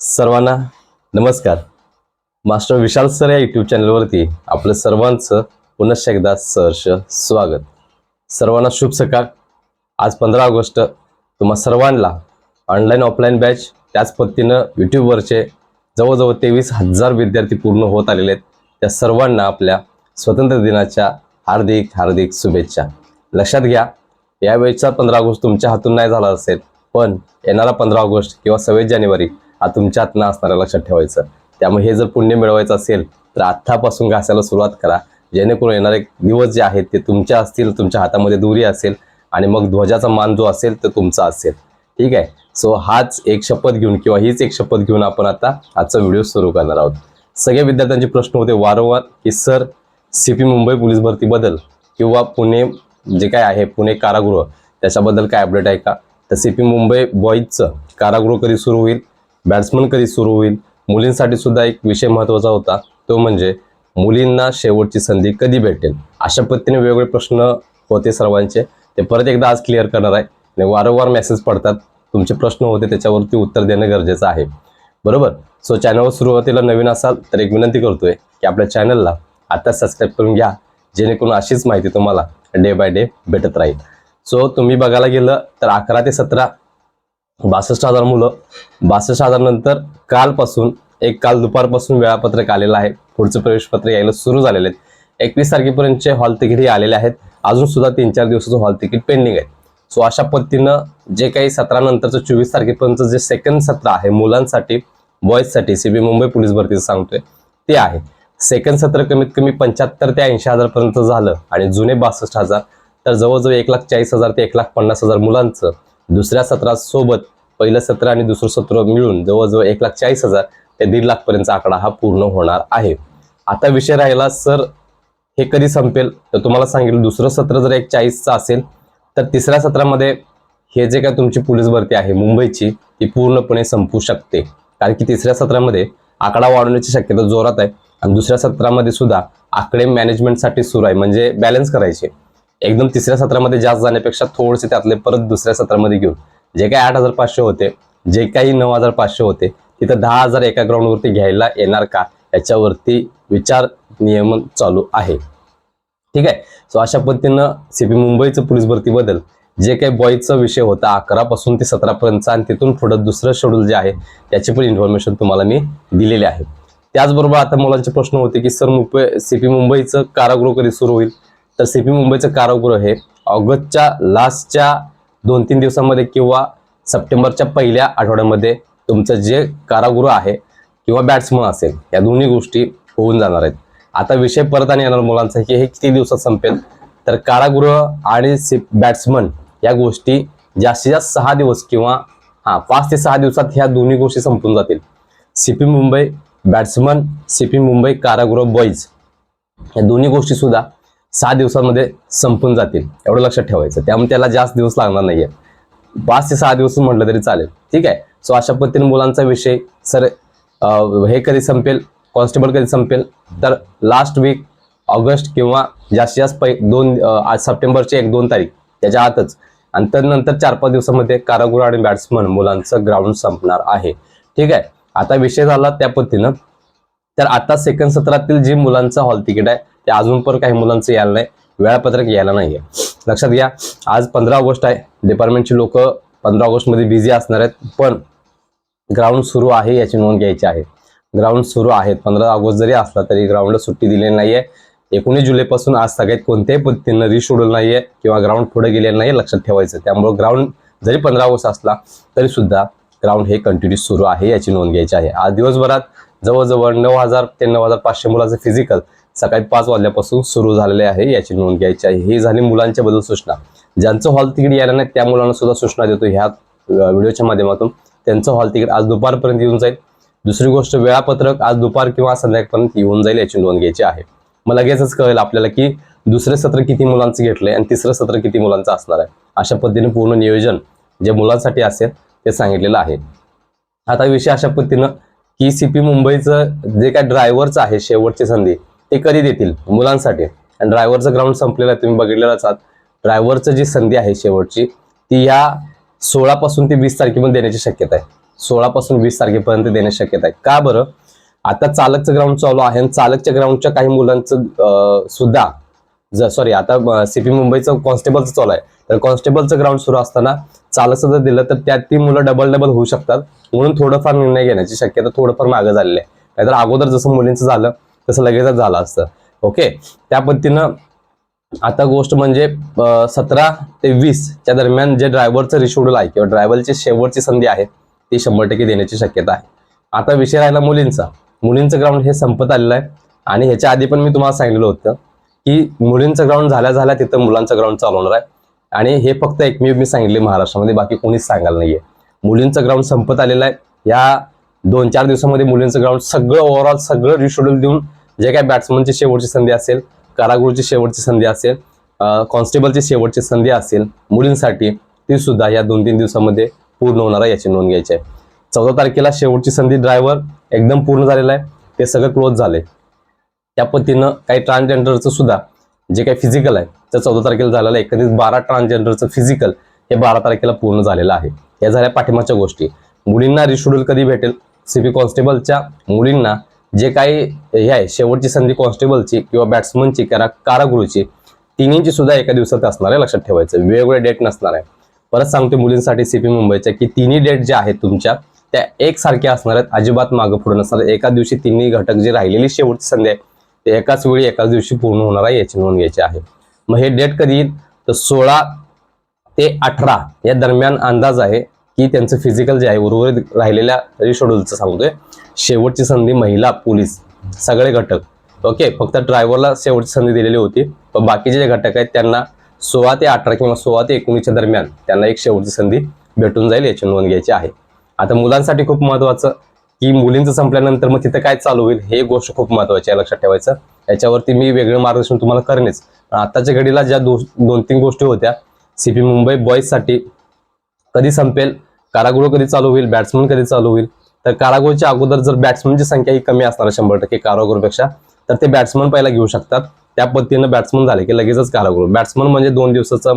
सर्वांना नमस्कार. Master Vishal sir या यूट्यूब चॅनलवरती आपलं सर्वांचं पुनश्च एकदा सहर्ष स्वागत. सर्वांना शुभ सकाळ. आज पंधरा ऑगस्ट तुम्हा सर्वांना ऑनलाईन ऑफलाईन बॅच त्याच पद्धतीनं यूट्यूबवरचे जवळजवळ तेवीस हजार विद्यार्थी पूर्ण होत आलेले आहेत. त्या सर्वांना आपल्या स्वातंत्र्य दिनाच्या हार्दिक हार्दिक शुभेच्छा. लक्षात घ्या यावेळेचा पंधरा ऑगस्ट तुमच्या हातून नाही झाला असेल पण येणारा पंधरा ऑगस्ट किंवा सव्वीस जानेवारी हा तुमच्या हातनं असणाऱ्या लक्षात ठेवायचं. त्यामुळे हे जर पुण्य मिळवायचं असेल तर आत्तापासून घासायला सुरुवात करा. जेणेकरून येणारे दिवस जे आहेत ते तुमच्या असतील तुमच्या हातामध्ये दुरी असेल आणि मग ध्वजाचा मान जो असेल तो तुमचा असेल. ठीक आहे? सो हाच एक शपथ घेऊन किंवा हीच एक शपथ घेऊन आपण आता आजचा व्हिडिओ सुरू करणार आहोत. सगळ्या विद्यार्थ्यांचे प्रश्न होते वारंवार की sir C P Mumbai police भरतीबद्दल किंवा पुणे जे काय आहे पुणे कारागृह त्याच्याबद्दल काय अपडेट आहे का? तर सी पी मुंबई बॉईजचं कारागृह कधी सुरू होईल? बॅट्समन कधी सुरू होईल? मुलींसाठी सुद्धा एक विषय महत्त्वाचा होता. तो म्हणजे मुलींना शेवटची संधी कधी भेटेल? अशा पद्धतीने वेगवेगळे प्रश्न होते सर्वांचे. ते परत एकदा आज क्लिअर करणार आहे. आणि वारंवार मेसेज पडतात. तुमचे प्रश्न होते त्याच्यावरती उत्तर देणं गरजेचं आहे. बरोबर? सो चॅनलवर सुरुवातीला नवीन असाल तर एक विनंती करतोय की आपल्या चॅनलला आता सबस्क्राईब करून घ्या. जेणेकरून अशीच माहिती तुम्हाला डे बाय डे भेटत राहील. सो तुम्ही बघायला गेलं तर अकरा ते सतरा बासष्ट हजार मुलं. बासष्ट हजारनंतर कालपासून एक काल दुपारपासून वेळापत्रक आलेलं आहे. पुढचं प्रवेशपत्र यायला सुरू झालेले आहेत एकवीस तारखेपर्यंतचे हॉल तिकीटही आलेले आहेत. अजून सुद्धा तीन चार दिवसाचं हॉल तिकीट पेंडिंग आहे. सो अशा पद्धतीनं जे काही सत्रानंतरचं चोवीस तारखेपर्यंत जे सेकंड सत्र आहे मुलांसाठी बॉईजसाठी सी बी मुंबई पोलीस भरतीचं सांगतोय ते आहे. सेकंड सत्र कमीत कमी पंच्याहत्तर ते ऐंशी हजारपर्यंत झालं आणि जुने बासष्ट हजार तर जवळजवळ एक लाख चाळीस हजार ते एक लाख पन्नास हजार मुलांचं दुसऱ्या सत्रासोबत पहिलं सत्र आणि दुसरं सत्र मिळून जवळजवळ एक लाख चाळीस हजार ते दीड लाखपर्यंतचा आकडा हा पूर्ण होणार आहे. आता विषय राहिला सर हे कधी संपेल? तर तुम्हाला सांगेल दुसरं सत्र जर एक चाळीसचं असेल तर तिसऱ्या सत्रामध्ये हे जे काय तुमची पोलीस भरती आहे मुंबईची ती पूर्णपणे संपू शकते. कारण की तिसऱ्या सत्रामध्ये आकडा वाढवण्याची शक्यता जोरात आहे. आणि दुसऱ्या सत्रामध्ये सुद्धा आकडे मॅनेजमेंटसाठी सुरू आहे. म्हणजे बॅलन्स करायचे एकदम तिसऱ्या सत्रामध्ये जास्त जाण्यापेक्षा थोडेसे त्यातले परत दुसऱ्या सत्रामध्ये घेऊन. जे काही आठ हजार पाचशे होते जे काही नऊ हजार पाचशे होते तिथं दहा हजार एका ग्राउंडवरती घ्यायला येणार का? याच्यावरती विचार नियमन चालू आहे. ठीक आहे? सो अशा पद्धतीनं सीपी मुंबईचं पोलीस बदल जे काही बॉईजचा विषय होता अकरा पासून ते सतरा पर्यंतचा आणि तिथून पुढं दुसरं शेड्यूल जे आहे त्याची पण इन्फॉर्मेशन तुम्हाला मी दिलेली आहे. त्याचबरोबर आता मुलांचे प्रश्न होते की सर मुंबई सीपी मुंबईचं कारागृह कधी सुरू होईल? तर सीपी मुंबईचं कारागृह हे ऑगस्टच्या लास्टच्या दोन तीन दिवसामध्ये किंवा सप्टेंबरच्या पहिल्या आठवड्यामध्ये तुमचं जे कारागृह आहे किंवा बॅट्समन असेल या दोन्ही गोष्टी होऊन जाणार आहेत. आता विषय परत आणि येणार मुलांचा की हे किती दिवसात संपेल? तर कारागृह आणि सी बॅट्समन या गोष्टी जास्तीत जास्त सहा दिवस किंवा हां पाच ते सहा दिवसात ह्या दोन्ही गोष्टी संपून जातील. CP Mumbai batsman CP Mumbai कारागृह बॉईज या दोन्ही गोष्टीसुद्धा सहा दिवसांमध्ये संपून जातील. एवढं लक्षात ठेवायचं. त्यामुळे त्याला जास्त दिवस लागणार नाहीये. पाच ते सहा दिवस म्हटलं तरी चालेल. ठीक आहे? सो अशा पद्धतीने मुलांचा विषय सर हे कधी संपेल कॉन्स्टेबल कधी संपेल तर लास्ट वीक ऑगस्ट किंवा जास्तीत जास्त पै दोन आज सप्टेंबरची एक दोन तारीख त्याच्या आतच. आणि त्यानंतर चार पाच दिवसामध्ये कारागृह आणि बॅट्समन मुलांचं ग्राउंड संपणार आहे. ठीक आहे? आता विषय झाला त्या पद्धतीनं. तर आता सेकंड सत्रातील जे मुलांचं हॉल तिकीट आहे ते अजून पण काही मुलांचं यायला नाही. वेळापत्रक यायला नाहीये. लक्षात घ्या आज पंधरा ऑगस्ट आहे. डिपार्टमेंटची लोक पंधरा ऑगस्टमध्ये बिझी असणार आहेत. पण ग्राउंड सुरू आहे याची नोंद घ्यायची आहे. ग्राउंड सुरू आहेत पंधरा ऑगस्ट जरी असला तरी ग्राउंडला सुट्टी दिलेली नाहीये. एकोणीस जुलैपासून आज सगळ्यात कोणत्याही पद्धतीनं रिशेड्यूल नाहीये किंवा ग्राउंड पुढे गेलेलं नाही लक्षात ठेवायचं. त्यामुळे ग्राउंड जरी पंधरा ऑगस्ट असला तरी सुद्धा ग्राउंड हे कंटिन्यू सुरू आहे याची नोंद घ्यायची आहे. आज दिवसभरात जवळजवळ नऊ हजार ते नऊ हजार पाचशे मुलाचं फिजिकल सकाळी पाच वाजल्यापासून सुरू झालेले आहे याची नोंद घ्यायची आहे. ही झाली मुलांच्या बद्दल सूचना. ज्यांचं हॉल तिकीट यायला नाही त्या मुलांना सुद्धा सूचना देतो ह्या व्हिडिओच्या माध्यमातून. त्यांचं हॉल तिकीट आज दुपारपर्यंत येऊन जाईल. दुसरी गोष्ट वेळापत्रक आज दुपार किंवा संध्याकाळपर्यंत येऊन जाईल याची नोंद घ्यायची आहे. मग लगेचच कळेल आपल्याला की दुसरे सत्र किती मुलांचं घेतलंय आणि तिसरं सत्र किती मुलांचं असणार आहे. अशा पद्धतीने पूर्ण नियोजन जे मुलांसाठी असेल ते सांगितलेलं आहे. आता विषय अशा पद्धतीनं की सीपी मुंबईचं जे काय ड्रायव्हरचं आहे शेवटची संधी ते कधी देतील? मुलांसाठी. आणि ड्रायव्हरचं ग्राउंड संपलेलं आहे तुम्ही बघितलेलं आहात. ड्रायव्हरचं जी संधी आहे शेवटची ती ह्या सोळापासून ते वीस तारखेपर्यंत देण्याची शक्यता आहे. सोळापासून वीस तारखेपर्यंत देण्याची शक्यता आहे. का बरं? आता चालकचं ग्राउंड चालू आहे आणि चालकच्या ग्राउंडच्या काही मुलांचं सुद्धा ज सॉरी आता सीपी मुंबईचं कॉन्स्टेबलचं चालू आहे. तर कॉन्स्टेबलचं ग्राउंड सुरू असताना चालकचं जर दिलं तर त्यात ती मुलं डबल डबल होऊ शकतात. म्हणून थोडंफार निर्णय घेण्याची शक्यता थोडंफार मागं झालेली आहे. नाहीतर अगोदर जसं मुलींचं झालं तसं लगेचच झालं असतं. ओके? त्या पद्धतीनं आता गोष्ट म्हणजे सतरा ते वीसच्या दरम्यान जे ड्रायव्हरचं रिशेड्यूल आहे किंवा ड्रायव्हरची शेवटची संधी आहे ती शंभर टक्के देण्याची शक्यता आहे. आता विषय राहिला मुलींचा. मुलींचं ग्राउंड हे संपत आलेलं आहे. आणि ह्याच्या आधी पण मी तुम्हाला सांगितलं होतं की मुलींचं ग्राउंड झाल्या झाल्या तिथं मुलांचं ग्राउंड चालवणार आहे. आणि हे फक्त एकमेव मी सांगितले महाराष्ट्रामध्ये बाकी कोणीच सांगायला नाहीये. मुलींचं ग्राउंड संपत आलेलं आहे. या दोन चार दिवसामध्ये मुलींचं ग्राउंड सगळं ओव्हरऑल सगळं रिशेड्यूल देऊन जे काही बॅट्समनची शेवटची संधी असेल कारागृहची शेवटची संधी असेल कॉन्स्टेबलची शेवटची संधी असेल मुलींसाठी ती सुद्धा या दोन तीन दिवसामध्ये पूर्ण होणार आहे याची नोंद घ्यायची आहे. चौदा तारखेला शेवटची संधी ड्रायव्हर एकदम पूर्ण झालेला आहे ते सगळं क्लोज झाले त्या पद्धतीनं काही ट्रान्सजेंडरचं सुद्धा जे काही फिजिकल आहे ते चौदा तारखेला झालेलं आहे. एकंदरीत बारा ट्रान्सजेंडरचं फिजिकल हे बारा तारखेला पूर्ण झालेलं आहे. या झाल्या पाठिंबाच्या गोष्टी. मुलींना रिशेड्यूल कधी भेटेल? सी पी कॉन्स्टेबलच्या मुलींना जे काही हे आहे शेवटची संधी कॉन्स्टेबलची किंवा बॅट्समनची किंवा कारागृहची तिन्हींची सुद्धा एका दिवसात असणार आहे लक्षात ठेवायचं. वेगवेगळे डेट नसणार आहे. परत सांगतो मुलींसाठी सीपी मुंबईच्या की तिन्ही डेट ज्या आहेत तुमच्या त्या एकसारख्या असणार आहेत अजिबात मागं पुढे नसणार एका दिवशी तिन्ही घटक जी राहिलेली शेवटची संधी आहे ते एकाच वेळी एकाच दिवशी पूर्ण होणार आहे याची नोंद घ्यायची आहे. मग हे डेट कधी येईल? तर सोळा ते अठरा या दरम्यान अंदाज आहे की त्यांचं फिजिकल जे आहे उर्वरित राहिलेल्या रिशेड्यूलचं सांगतोय. शेवटची संधी महिला पोलीस सगळे घटक. ओके फक्त ड्रायव्हरला शेवटची संधी दिलेली होती. पण बाकीचे जे घटक आहेत त्यांना सोळा ते अठरा किंवा सोळा ते एकोणीसच्या दरम्यान त्यांना एक शेवटची संधी भेटून जाईल याची नोंद घ्यायची आहे. आता मुलांसाठी खूप महत्वाचं की मुलींचं संपल्यानंतर मग तिथं काय चालू होईल हे गोष्ट खूप महत्वाची आहे लक्षात ठेवायचं. याच्यावरती मी वेगळं मार्गदर्शन तुम्हाला करेनच. पण आताच्या घडीला ज्या दो दोन तीन गोष्टी होत्या सीपी मुंबई बॉईजसाठी कधी संपेल कारागृह कधी चालू होईल बॅट्समन कधी चालू होईल तर कारागोरच्या अगोदर जर बॅट्समनची संख्या ही कमी असणार आहे शंभर टक्के कारागोरपेक्षा तर ते बॅट्समन पहिला घेऊ शकतात. त्या पद्धतीनं बॅट्समन झाले की लगेचच कारागृह. बॅट्समन म्हणजे दोन दिवसाचा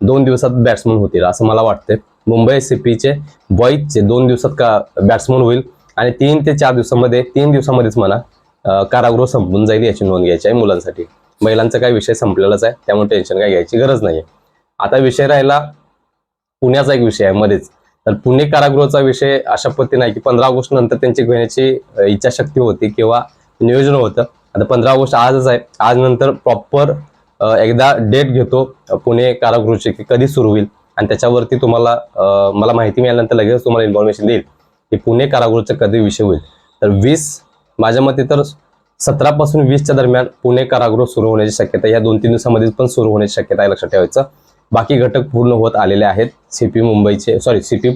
दोन दिवसात बॅट्समन होतील असं मला वाटतंय. मुंबई सीपीचे बॉईजचे दोन दिवसात का बॅट्समन होईल. आणि तीन ते चार दिवसामध्ये तीन दिवसामध्येच मला कारागृह संपून जाईल याची नोंद घ्यायची आहे मुलांसाठी. महिलांचा काही विषय संपलेलाच आहे त्यामुळे टेन्शन काही घ्यायची गरज नाही आता विषय राहिला पुण्याचा एक विषय आहे मध्येच. तर पुणे कारागृहाचा विषय अशा पद्धतीने आहे की पंधरा ऑगस्ट नंतर त्यांची घेण्याची इच्छाशक्ती होती किंवा नियोजन होतं. आता पंधरा ऑगस्ट आजच आहे. आज नंतर प्रॉपर एकदा डेट घेतो पुणे कारागृहाची की कधी सुरू होईल. आणि त्याच्यावरती तुम्हाला मला माहिती मिळाल्यानंतर लगेच तुम्हाला इन्फॉर्मेशन देईल की पुणे कारागृहचा कधी विषय होईल. तर वीस माझ्या मते तर सतरापासून वीसच्या दरम्यान पुणे कारागृह सुरू होण्याची शक्यता या दोन तीन दिवसामध्येच पण सुरू होण्याची शक्यता आहे लक्षात ठेवायचं. बाकी घटक पूर्ण होत आलेले आहेत. सीपी मुंबईचे सॉरी सीपी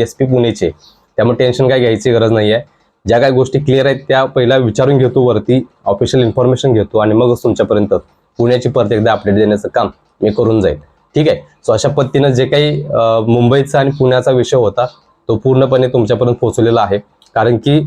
एस पी पुणेचे. त्यामुळे टेन्शन काय घ्यायची गरज नाही आहे ज्या काही गोष्टी क्लिअर आहेत त्या पहिला विचारून घेतो वरती ऑफिशियल इन्फॉर्मेशन घेतो आणि मगच तुमच्यापर्यंत पुण्याची परत एकदा अपडेट देण्याचं काम मी करून जाईल. ठीक आहे? सो अशा पद्धतीनं जे काही मुंबईचा आणि पुण्याचा विषय होता तो पूर्णपणे तुमच्यापर्यंत पोहोचलेला आहे. कारण की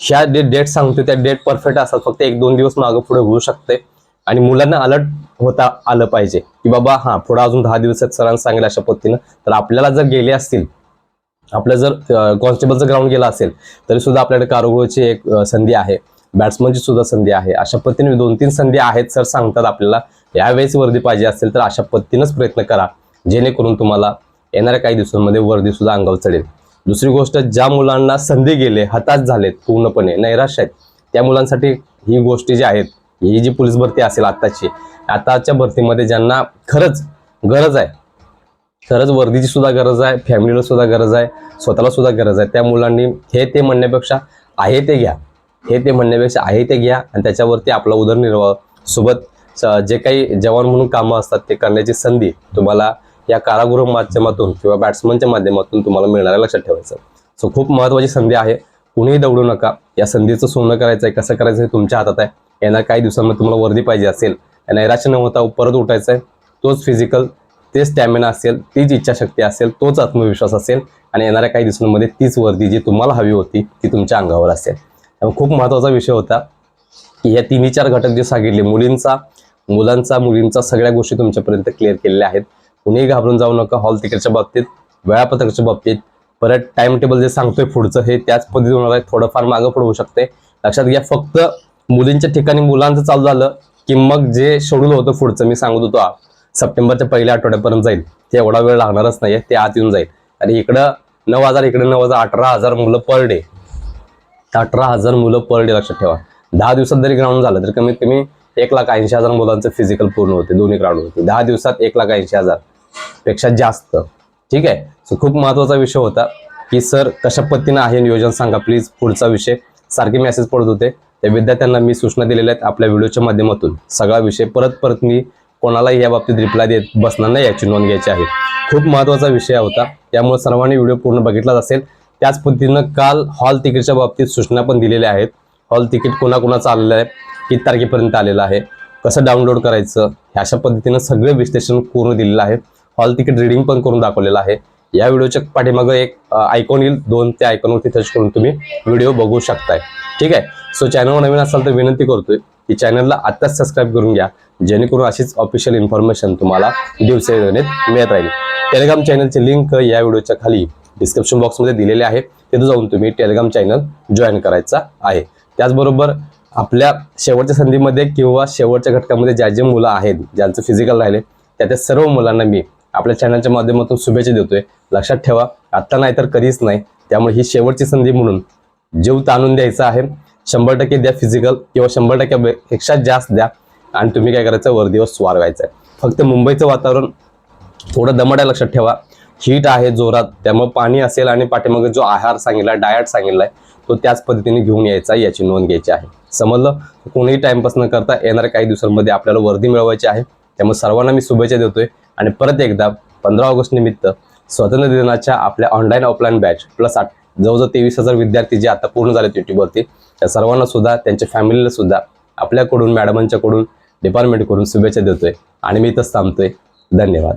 ह्या जे डेट सांगतो त्या डेट परफेक्ट असतात. फक्त एक दोन दिवस मागं पुढे होऊ शकते आणि मुलांना अलर्ट होता आलं पाहिजे की बाबा हा पुढे अजून दहा दिवसात सरांना सांगेल अशा पद्धतीनं. तर आपल्याला जर गेले असतील आपलं जर कॉन्स्टेबलचं ग्राउंड गेला असेल तरी सुद्धा आपल्याकडे कारोगोची एक संधी आहे. बॅट्समनची सुद्धा संधी आहे. अशा पद्धतीने दोन तीन संधी आहेत सर सांगतात आपल्याला. यावेळेस वर्दी पाहिजे असेल तर अशा पद्धतीनंच प्रयत्न करा. जेणेकरून तुम्हाला येणाऱ्या काही दिवसांमध्ये वर्दी सुद्धा अंगावर चढेल. दुसरी गोष्ट ज्या मुलांना संधी गेले हताश झालेत पूर्णपणे नैराश्य आहेत त्या मुलांसाठी ही गोष्टी जी आहेत म्हणजे ही जी पोलीस भरती असेल आताची आताच्या भरतीमध्ये ज्यांना खरंच गरज आहे खरंच वर्दीची सुद्धा गरज आहे फॅमिलीला सुद्धा गरज आहे स्वतःला सुद्धा गरज आहे त्या मुलांनी हे ते म्हणण्यापेक्षा आहे ते घ्या हे ते म्हणण्यापेक्षा आहे ते घ्या आणि त्याच्यावरती आपला उदरनिर्वाह सोबत जे काही जवान म्हणून कामं असतात ते करण्याची संधी तुम्हाला या कारागृह माध्यमातून किंवा बॅट्समनच्या माध्यमातून तुम्हाला मिळणार आहे लक्षात ठेवायचं सो खूप महत्त्वाची संधी आहे. कुणीही दौडू नका. या संधीचं सोनं करायचं आहे कसं करायचं हे तुमच्या हातात आहे. यांना काही दिवसांमध्ये तुम्हाला वर्दी पाहिजे असेल नैराश्य न होता परत उठायचं आहे तोच फिजिकल ते स्टॅमिना असेल तीच इच्छाशक्ती असेल तोच आत्मविश्वास असेल आणि येणाऱ्या काही दिवसांमध्ये तीच वर्दी जी तुम्हाला हवी होती ती तुमच्या अंगावर असेल. त्यामुळे खूप महत्त्वाचा विषय होता की या तिन्ही चार घटक जे सांगितले मुलींचा मुलांचा मुलींचा सगळ्या गोष्टी तुमच्यापर्यंत क्लिअर केलेल्या आहेत. कुणीही घाबरून जाऊ नका हॉल तिकीटच्या बाबतीत वेळापत्रकाच्या बाबतीत. परत टाइम टेबल जे सांगतोय पुढचं हे त्याच पद्धतीने होणार आहे. थोडंफार मागं पुढे होऊ शकते. लक्षात घ्या फक्त मुलींच्या ठिकाणी मुलांचं चालू झालं की मग जे शेड्यूल होतं पुढचं मी सांगत होतो सप्टेंबरच्या पहिल्या आठवड्यापर्यंत जाईल. ते एवढा वेळ लागणारच नाहीये ते आत येऊन जाईल. आणि इकडं नऊ हजार इकडे नऊ हजार अठरा हजार मुलं पर डे अठरा हजार मुलं पर डे लक्षात ठेवा. दहा दिवसात जरी ग्राउंड झालं तर कमीत कमी एक लाख ऐंशी हजार मुलांचं फिजिकल पूर्ण होते दोन्ही ग्राउंड होते. दहा दिवसात एक लाख ऐंशी हजारपेक्षा जास्त. ठीक आहे? सो खूप महत्त्वाचा विषय होता की सर कशा पद्धतीनं आहे नियोजन सांगा प्लीज. पुढचा विषय. सारखे मेसेज पडत होते. त्या विद्यार्थ्यांना मी सूचना दिलेल्या आहेत आपल्या व्हिडिओच्या माध्यमातून. सगळा विषय परत परत मी कोणालाही या बाबतीत रिप्लाय देत बसणार नाही याची नोंद घ्यायची आहे. खूप महत्त्वाचा विषय होता त्यामुळे सर्वांनी व्हिडिओ पूर्ण बघितलाच असेल. त्याच पद्धतीनं काल हॉल तिकीटच्या बाबतीत सूचना पण दिलेल्या आहेत. हॉल तिकीट कोणाकोणाचं आलेलं आहे किती तारखेपर्यंत आलेलं आहे कसं डाउनलोड करायचं ह्या अशा पद्धतीनं सगळे विश्लेषण पूर्ण दिलेलं आहे. हॉल तिकीट रिडिंग पण करून दाखवलेलं आहे. या व्हिडिओच्या पाठीमागं एक आयकॉन येईल. दोन त्या आयकॉनवरती टच करून तुम्ही व्हिडिओ बघू शकताय. ठीक आहे? सो चॅनलवर नवीन असाल तर विनंती करतोय की चॅनलला आत्ताच सबस्क्राईब करून घ्या. जेणेकरून अशीच ऑफिशियल इन्फॉर्मेशन तुम्हाला दिवसेगणित मिळत राहील. टेलिग्राम चॅनलची लिंक या व्हिडिओच्या खाली डिस्क्रिप्शन बॉक्समध्ये दिलेले आहे. तिथं जाऊन तुम्ही टेलिग्राम चॅनल जॉईन करायचा आहे. त्याचबरोबर आपल्या शेवटच्या संधीमध्ये किंवा शेवटच्या घटकामध्ये ज्या जे मुलं आहेत ज्यांचं फिजिकल राहिले त्या त्या सर्व मुलांना मी आपल्या चॅनलच्या माध्यमातून शुभेच्छा देतोय. लक्षात ठेवा आत्ता नाही तर कधीच नाही. त्यामुळे ही शेवटची संधी म्हणून जीव ताणून द्यायचा आहे. शंभर टक्के द्या फिजिकल किंवा शंभर टक्क्यापेक्षा जास्त द्या. आणि तुम्ही काय करायचं? वरदीवर स्वार व्हायचं आहे. फक्त मुंबईचं वातावरण थोडं दमट आहे लक्षात ठेवा. हीट आहे जोरात. त्यामुळे पाणी असेल आणि पाठीमागे जो आहार सांगितला डायट आहे तो त्याच पद्धतीने घेऊन यायचा याची नोंद घ्यायची आहे. समजलं? कोणीही टाइमपास न करता येणाऱ्या काही दिवसांमध्ये आपल्याला वर्दी मिळवायची आहे. त्यामुळे सर्वांना मी शुभेच्छा देतोय. आणि परत एकदा पंधरा ऑगस्ट निमित्त स्वातंत्र्य दिनाच्या आपल्या ऑनलाईन ऑफलाईन बॅच प्लस आठ जवळजवळ तेवीस हजार विद्यार्थी जे आता पूर्ण झालेत युट्यूबवरती त्या सर्वांना सुद्धा त्यांच्या फॅमिलीला सुद्धा आपल्याकडून मॅडमांच्याकडून डिपार्टमेंटकडून शुभेच्छा देतोय. आणि मी इथंच थांबतोय. धन्यवाद.